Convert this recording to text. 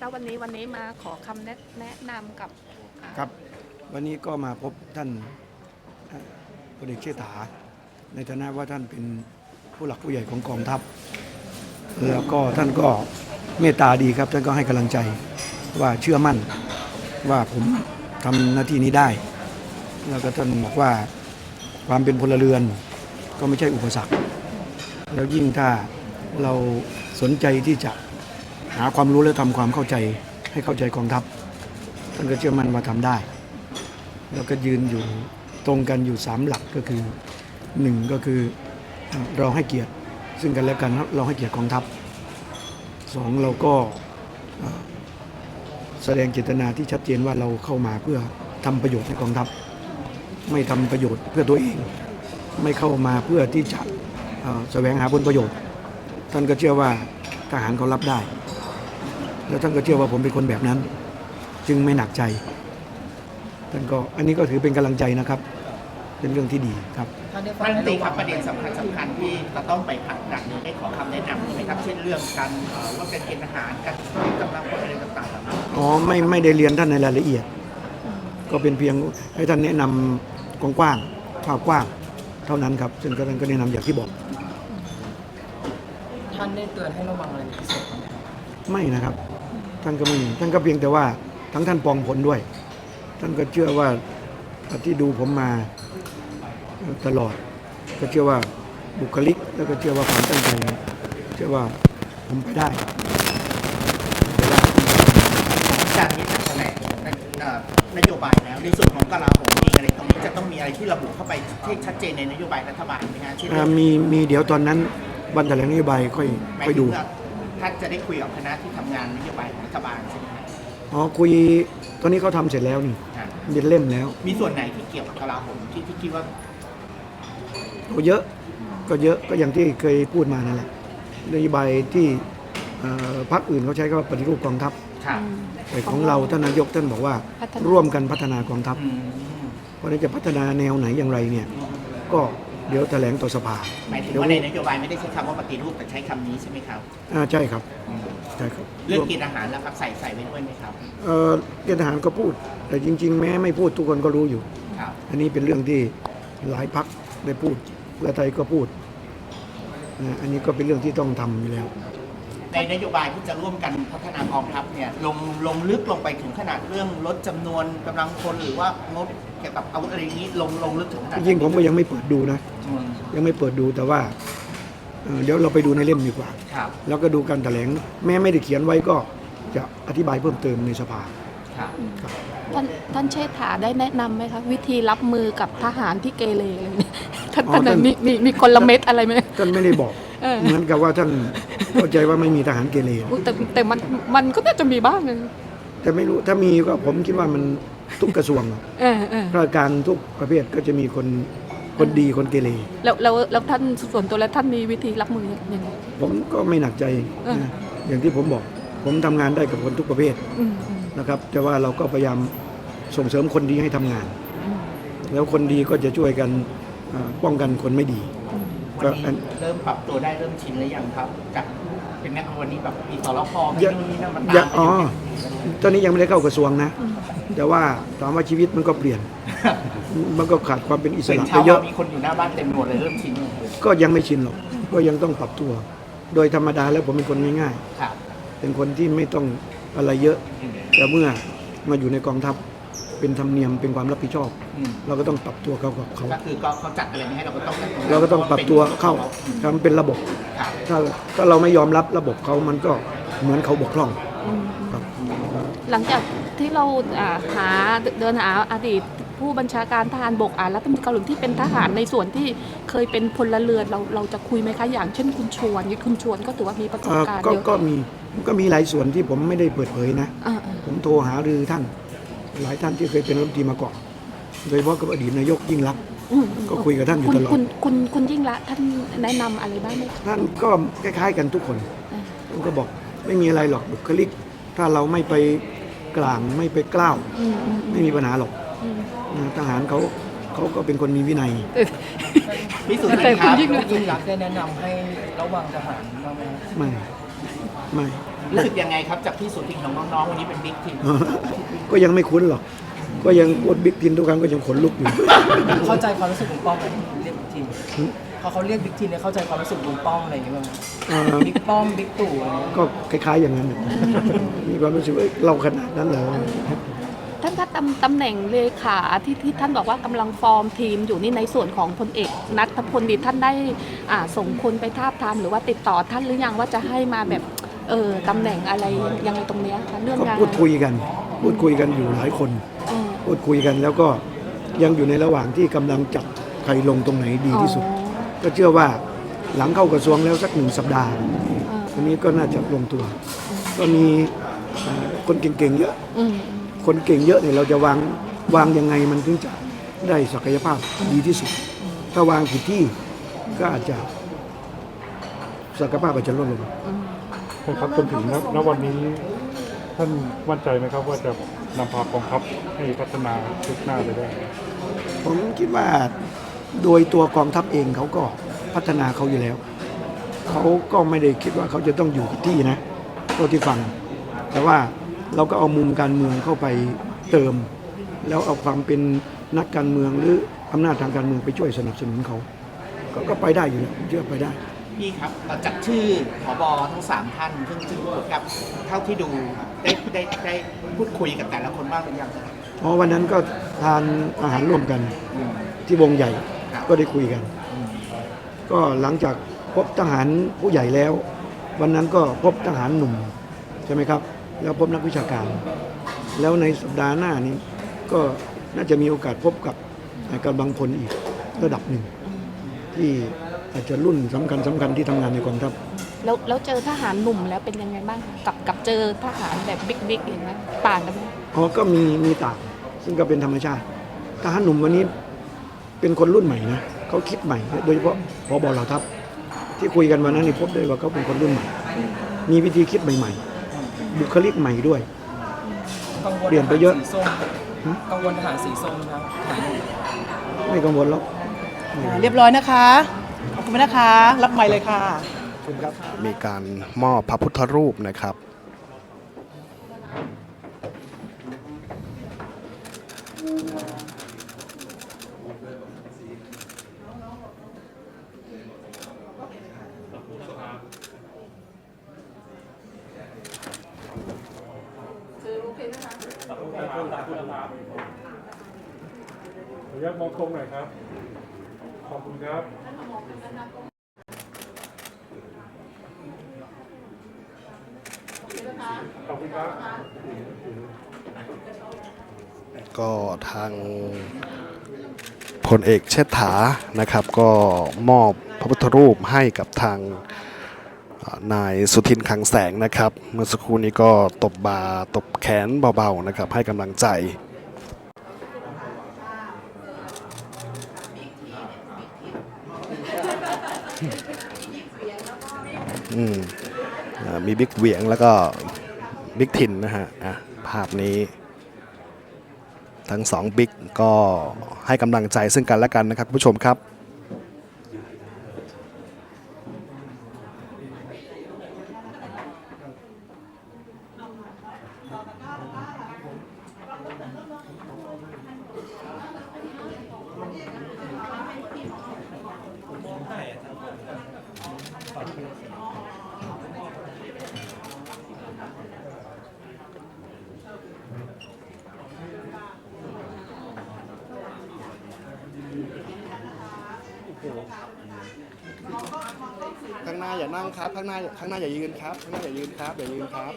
คะวันนี้วันนี้มาขอคำแนะแนะนำกับอ่าครับ วันนี้ก็มาพบท่านเอ่อพลเอกเชษฐา ในฐานะว่าท่านเป็นผู้หลักผู้ใหญ่ของกองทัพ แล้วก็ท่านก็เมตตาดีครับ ท่านก็ให้กำลังใจว่าเชื่อมั่นว่าผมทำหน้าที่นี้ได้ แล้วก็ท่านบอกว่าความเป็นพลเรือนก็ไม่ใช่อุปสรรค แล้วยิ่งถ้าเราสนใจที่จะ หาความรู้และทำความเข้าใจให้เข้าใจกองทัพท่านก็เชื่อมั่นว่าทำได้ แล้วก็ยืนอยู่ตรงกันอยู่สามหลักก็คือหนึ่งก็คือเราให้เกียรติซึ่งกันและกันเราให้เกียรติกองทัพสองเราก็แสดงเจตนาที่ชัดเจนว่าเราเข้ามาเพื่อทำประโยชน์ให้กองทัพ ไม่ทำประโยชน์เพื่อตัวเอง ไม่เข้ามาเพื่อที่จะแสวงหาผลประโยชน์ ท่านก็เชื่อว่าทหารเขารับได้ แล้วท่านก็เชื่อว่าผมเป็นคนแบบนั้น จึงไม่หนักใจ ท่านก็อันนี้ก็ถือเป็นกำลังใจนะครับ เป็นเรื่องที่ดีครับท่านได้ฟัท่างนรัฐมนตรีครับให้ประเด็นสำคัญสำคัญที่จะต้องไปผลักดันนี้ให้ขอคำแนะนำใช่ไหมครับเช่นเรื่องการเอ่อว่าการเกณฑ์ทหารการกำลังพลอะไรต่างๆเหล่านี้อ๋อไม่ไม่ได้เรียนท่านในรายละเอียด ก็เป็นเพียงให้ท่านแนะนำกว้างๆภาพกว้างเท่านั้นครับซึ่งก็ท่านก็แนะนำอย่างที่บอก ท่านได้เตือนให้ระวังอะไรเป็นพิเศษไหมไม่นะครับ ท่านก็ไม่ท่านก็เพียงแต่ว่าทั้งท่านปองผลด้วย ท่านก็เชื่อว่าที่ดูผมมาตลอด ก็เชื่อว่าบุคลิก แล้วก็เชื่อว่าความตั้งใจเชื่อว่าผมไปได้ไปได้จากนี้จะแถลงเอ่อนโยบายแล้วในส่วนของกลาโหมเองอะไรตรงนี้จะต้องมีอะไรที่ระบุเข้าไปที่ชัดเจนในนโยบายรัฐบาลไหมฮะเช่นอ่ามีมีเดี๋ยวตอนนั้นวันแถลงนโยบายค่อยหมายค่อยถึดูงว่า ท่านจะได้คุยกับคณะที่ทำงานนโยบายของรัฐบาลใช่ไหมฮะอ๋อคุยตอนนี้เขาทำเสร็จแล้วนี่อะเป็นเล่มแล้วมีส่วนไหนที่เกี่ยวกับกลาโหมที่ที่คิดว่าโอ้เยอะก็เยอะก็อย่างที่เคยพูดมานั่นแหละนโยบายที่เอ่อพรรคอื่นเขาใช้คำว่าปฏิรูปกองทัพค่ะแต่ของเราท่านนายกท่านบอกว่าพัฒนา ร่วมกันพัฒนากองทัพอืมเพราะฉะนั้นจะพัฒนาแนวไหนอย่างไรเนี่ยก็ เดี๋ยวแถลงต่อสภาหมายถึงเดี๋ยวว่าในนโยบายไม่ได้ใช้คำว่าปฏิรูปแต่ใช้คำนี้ใช่ไหมครับ อ่าใช่ครับใช่ครับเรื่องกินอาหารแล้วครับใส่ใส่ไว้ด้วยไหมครับ เอ่อเกณฑ์ทหารก็พูด แต่จริง ๆ แม้ไม่พูดทุกคนก็รู้อยู่ ครับ อันนี้เป็นเรื่องที่หลายพักได้พูดเพื่อไทยก็พูดนะอันนี้ก็เป็นเรื่องที่ต้องทำอยู่แล้ว ในนโยบายที่จะร่วมกันพัฒนากองทัพเนี่ยลงลงลึกลงไปถึงขนาดเรื่องลดจำนวนกำลังพลหรือว่างดเกี่ยวกับอาวุธอะไรอย่างนี้ลงลงลึกถึงขนาดจริงๆผมก็ยังไม่เปิดดูนะอืมยังไม่เปิดดูแต่ว่าเอ่อเดี๋ยวเราไปดูในเล่มดีกว่าครับแล้วก็ดูการแถลง แม้ไม่ได้เขียนไว้ก็จะอธิบายเพิ่มเติมในสภาครับท่านท่านเชษฐาได้แนะนำไหมคะวิธีรับมือกับทหารที่เกเรอะไรเนี่ยท่านอ๋อท่านท่านมีมีมีกลเม็ดอะไรไหมท่านไม่ได้บอกเออเหมือนกับว่าท่านเข้าใจว่าไม่มีทหารเกเรอุ๊ยแต่แต่มันมันก็น่าจะมีบ้างนะแต่ไม่รู้ถ้ามีก็ผมคิดว่ามันทุกกระทรวงอะเออเออราชการทุกประเภทก็จะมีคน คนดีคนเกเรแล้วแล้วแล้วท่านส่วนตัวแล้วท่านมีวิธีรับมือยังไง ผมก็ไม่หนักใจเออ นะอย่างที่ผมบอก ผมทำงานได้กับคนทุกประเภทอืมอืมนะครับ แต่ว่าเราก็พยายามส่งเสริมคนดีให้ทำงาน อืม แล้วคนดีก็จะช่วยกันเอ่อป้องกันคนไม่ดีอืมวันนี้เริ่มปรับตัวได้เริ่มชินหรือยังครับ จากเป็นแม้วันนี้แบบมีสรพมียังนู่นนี่นั่นมันยังตามไปอ๋ออยู่ตอนนี้ยังไม่ได้เข้ากระทรวงนะ แต่ว่าถามว่าชีวิตมันก็เปลี่ยน มันก็ขาดความเป็นอิสเป็นระไปเช้าเยอะว่ามีคนอยู่หน้าบ้านเต็มหมดเลยเริ่มชินยังก็ยังไม่ชินหรอก ก็ยังต้องปรับตัว โดยธรรมดาแล้วผมเป็นคนง่ายครับๆ เป็นคนที่ไม่ต้องอะไรเยอะ อืมแต่เมื่อมาอยู่ในกองทัพเป็นธรรมเนียมเป็นความรับผิดชอบ อืมเราก็ต้องปรับตัวเข้ากับเขา ก็คือก็เขาจัดอะไรมาให้เราก็ต้องเราก็ต้องปรับตัวเข้าทำเป็นระบบ ครับถ้าถ้าเราไม่ยอมรับระบบเขามันก็เหมือนเขาบกพร่องอืมครับ หลังจากที่เราอ่าหาเดินหาอดีต ผู้บัญชาการทหารบกอ่ารัฐมนตรีเกาหลีที่เป็นทหารในส่วนที่เคยเป็นพลเรือนเราเราจะคุยไหมคะอย่างเช่นคุณชวนนี่คุณชวนก็ถือว่ามีประสบเอ่อการณ์ก็เยอะก็มีก็มีหลายส่วนที่ผมไม่ได้เปิดเผยนะอ่าอ่าผมโทรหารือท่าน หลายท่านที่เคยเป็นรัฐมนตรีมาก่อนโดยเฉพาะกับอดีตนายกยิ่งรักษณ์อืมอืมก็คุยกับท่านอยู่คุณตลอดคุณคุณคุณยิ่งละท่านแนะนำอะไรบ้างไหมคะท่านก็คล้ายๆกันทุกคนอ่าท่านก็บอกไม่มีอะไรหรอกบุคลิก ถ้าเราไม่ไปกลางไม่ไปกล้าวอืมอืมไม่มีปัญหาหรอกอืมนะ ทหารเขาเขาก็เป็นคนมีวินัยพิสูจน์แต่นะคคุณรับยิ่งยิ่งรักษณ์ได้แนะนำให้ระวังทหารบ้างไหมครับไม่ ไม่ รู้สึกยังไงครับจากที่สุดทิ้งของน้องๆวันนี้เป็นบิ๊กทีมก็ยังไม่คุ้นหรอก ก็ยังกดบิ๊กทินทุกครั้งก็ยังขนลุกอยู่ เข้าใจความรู้สึกลุงป้อมไหมเรียกบิ๊กทีมพอเขาเรียกบิ๊กทีมเนี่ยเข้าใจความรู้สึกลุงป้อมอะไรอย่างเงี้ยบ้างไหมอ่า บิ๊กป้อมบิ๊กตู่อะไรเงี้ยก็คล้ายๆอย่างนั้นน่ะมีความรู้สึกว่าเอ้ยเราขนาดนั้นเหรอ ท่านคะตำตำแหน่งเลขาที่ที่ท่านบอกว่ากำลังฟอร์มทีมอยู่นี่ในส่วนของพลเอกนัทพลดีท่านได้อ่าส่งคนไปทาบทามหรือว่าติดต่อท่านหรือยังว่าจะให้มาแบบเออตำแหน่งอะไรยังไงตรงเนี้ยคะเรื่องก็งานพูดคุยกัน พูดคุยกันอยู่หลายคน เออพูดคุยกันแล้วก็ยังอยู่ในระหว่างที่กำลังจับใครลงตรงไหนดีที่สุด ก็เชื่อว่าหลังเข้ากระทรวงแล้วสักหนึ่งสัปดาห์อ๋ออันนี้ก็น่าจะลงตัว ก็มีเอ่อคนเก่งๆเยอะ อืม คนเก่งเยอะเนี่ยเราจะวางวางยังไงมันถึงจะได้ศักยภาพดีที่สุด ถ้าวางผิดที่ก็อาจจะศักยภาพอาจจะลดลงนะครับจนถึงณณวันนี้ท่านมั่นใจไหมครับว่าจะนำพากองทัพให้พัฒนาชุดหน้าไปได้ ผมคิดว่าโดยตัวกองทัพเองเขาก็พัฒนาเขาอยู่แล้ว เขาก็ไม่ได้คิดว่าเขาจะต้องอยู่กับที่นะเท่าที่ฟัง แต่ว่า เราก็เอามุมการเมืองเข้าไปเติม แล้วเอาความเป็นนักการเมืองหรืออำนาจทางการเมืองไปช่วยสนับสนุนเขาก็ก็ไปได้อยู่แล้วผมเชื่อไปได้ พี่ครับเอ่อจากชื่อผบทั้งสามท่านซึ่งซึ่งครับเท่าที่ดูได้ได้ได้พูดคุยกับแต่ละคนบ้างหรือยังครับเพราะวันนั้นก็ทานอาหารร่วมกันอืมที่วงใหญ่ครับก็ได้คุยกัน ก็หลังจากพบทหารผู้ใหญ่แล้ว วันนั้นก็พบทหารหนุ่มใช่ไหมครับ แล้วพบนักวิชาการ แล้วในสัปดาห์หน้านี้ก็น่าจะมีโอกาสพบกับกำลังพลอีกระดับหนึ่ง ที่อาจจะรุ่นสำคัญสำคัญที่ทำงานในกองทัพแล้วแล้วเจอทหารหนุ่มแล้วเป็นยังไงบ้างคะกับกับเจอทหารแบบบิ๊กบิ๊กอย่างนั้นต่างกันไหมอ๋อก็มีมีต่างซึ่งก็เป็นธรรมชาติทหารหนุ่มวันนี้เป็นคนรุ่นใหม่นะเขาคิดใหม่ โดยเฉพาะพบเหล่าทัพที่คุยกันวันนั้นนี่พบได้ว่าเขาเป็นคนรุ่นใหม่ มีวิธีคิดใหม่ ๆ บุคลิกใหม่ด้วย กังวลเปลี่ยนไปเยอะทหารสีส้มกังวลทหารสีส้มนะครับทหารไม่กังวลหรอกอ่าเรียบร้อยนะคะ ขอบคุณนะคะ รับไมค์เลยค่ะคุณครับมีการมอบพระพุทธรูปนะครับ ขออนุญาตมองตรงหน่อยครับ ขอบคุณครับขอบคุณครับ ก็ทางพลเอกเชษฐานะครับ ก็มอบพระพุทธรูปให้กับทาง นายสุทินคังแสงนะครับ เมื่อสักครู่นี้ก็ตบบาตบแขนเบาๆนะครับ ให้กำลังใจอืมมีบิ๊กเหวียงแล้วก็บิ๊กทินนะฮะอะภาพนี้ ทั้งสองบิ๊กก็ให้กำลังใจซึ่งกันและกันนะครับคุณผู้ชมครับ ข้างหน้าอย่านั่งครับ ข้างหน้าข้างหน้าอย่ายืนครับ ข้างหน้าอย่ายืนครับ อย่ายืนครับ